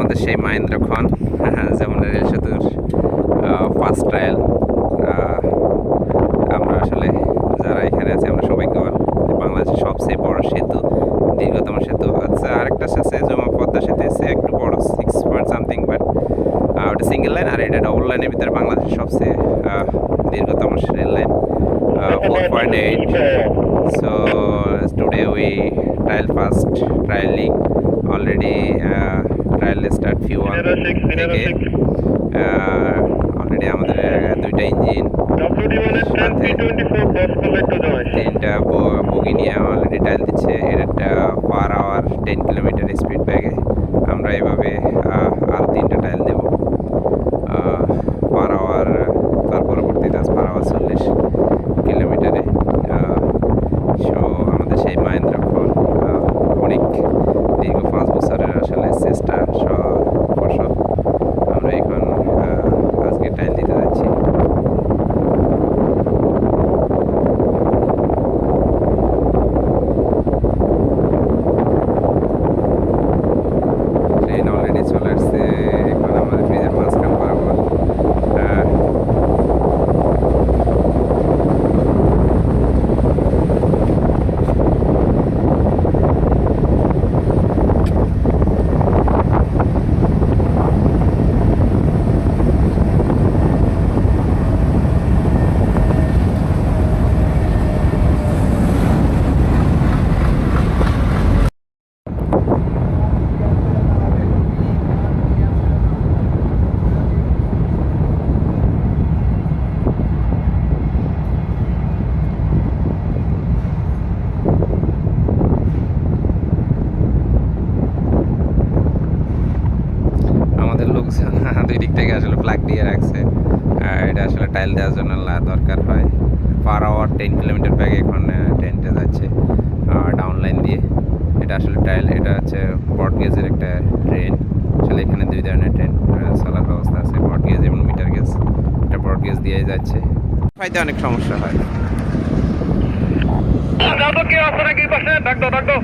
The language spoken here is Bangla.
অলরেডি আমাদের সেই মাহেন্দ্র খন যেমন রেল সেতুর ফার্স্ট ট্রায়াল আমরা আসলে যারা এখানে আছে আমরা সৌভাগ্যবান বাংলাদেশের সবচেয়ে বড় সেতু দীর্ঘতম সেতু। আচ্ছা আরেকটা আছে যেমন পদ্মা সেতু এসে একটু বড় সিক্স পয়েন্ট সামথিং বাট ওটা সিঙ্গেল লাইন আর এটা ডবল লাইনের ভিতরে বাংলাদেশের সবচেয়ে দীর্ঘতম rail line four point eight so today we trial first trialing already uh, trial start one থেকে। অলরেডি আমাদের দুইটা ইঞ্জিন তিনটা বগি নিয়ে অলরেডি টাইল দিচ্ছে। এটা per hour ten kilometre speed ব্যাগে আমরা এভাবে আহ, আরও তিনটা টাইল দেব পার আওয়ার তার পরবর্তীতে পার আওয়ার চল্লিশ কিলোমিটারে সো আমাদের সেই মাহেন্দ্র ফোন অনেক দীর্ঘ পাঁচ বছরের আসলে চেষ্টা স- ফসল আমরা এখন আহ, আজকে টাইল দিতে যাচ্ছি ট্রেন অলরেডি চলে আসছে এখন আমাদের ব্রিজের মাঝখান বরাবর আহ, আমাদের লোক দুই দিক থেকে আসলে প্লাগ দিয়ে রাখছে। এটা আসলে টাইল দেওয়ার জন্য দরকার হয়। পার আওয়ার টেন কিলোমিটার ব্যাগে এখন ট্রেনটা যাচ্ছে ডাউন লাইন দিয়ে। এটা আসলে টাইল এটা হচ্ছে ব্রড গেজের একটা ট্রেন আসলে এখানে দুই ধরনের ট্রেন চলার ব্যবস্থা আছে ব্রড গেজ এবং মিটার গেজ। এটা ব্রড গেজ দিয়ে যাচ্ছে। ফাইতে অনেক সমস্যা হয়। কেউ আছে নাকি পাশে? ডাক দাও ডাক দাও।